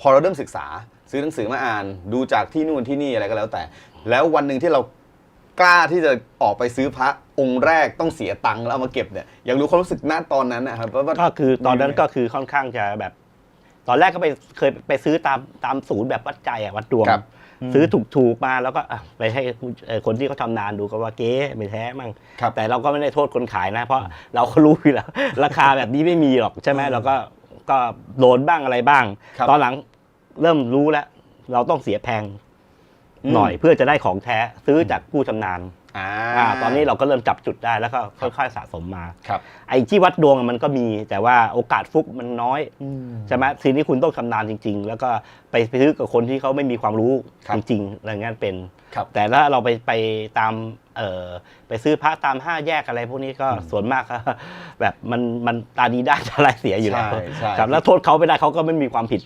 พอเราเริ่มศึกษาซื้อหนังสือมาอ่าน ดูจากที่นู่นที่นี่อะไรก็แล้วแต่ แล้ววันหนึ่งที่เรากล้าที่จะออกไปซื้อพระองค์แรกต้องเสียตังค์แล้วเอามาเก็บเนี่ยอยากรู้ความรู้สึกณตอนนั้นนะครับว่าก็คือตอนนั้นก็คือค่อนข้างจะแบบ ตอนแรกก็ไปเคยไปซื้อตามตามศูนย์แบบวัดใจอะวัดดวง ครับ ซื้อถูกๆมาแล้วก็อะไปให้ผู้เอ่อคนที่เขาชำนาญดูก็ว่าเก๊ไม่แท้มั่งครับ แต่เราก็ไม่ได้โทษคนขายนะ เพราะเราก็รู้อยู่แล้ว ราคาแบบนี้ไม่มีหรอกใช่ไหมเราก็ ก็โดนบ้างอะไรบ้าง ครับ ตอนหลังเริ่มรู้แล้ว เราต้องเสียแพงอืมหน่อยเพื่อจะได้ของแท้ซื้อจากผู้ชำนาญ อ่าอ่าตอนนี้เราก็เริ่มจับจุดได้แล้วก็ค่อยๆสะสมมาครับไอ้ที่วัดดวงอะมันก็มีแต่ว่าโอกาสฟุกมันน้อยใช่ไหมทีนี้คุณต้องชำนาญจริง ๆ แล้วก็ไปซื้อกับคนที่เขาไม่มีความรู้ครับจริงๆอะไรเงี้ยเป็นครับแต่ถ้าเราไปไปตามเอ่อไปซื้อพระตามห้าแยกอะไรพวกนี้ก็ส่วนมากก็แบบมันมันตาดีได้ตาลายเสียอยู่แล้วใช่ใช่ครับแล้วโทษเขาไม่ได้เขาก็ไม่มีความผิด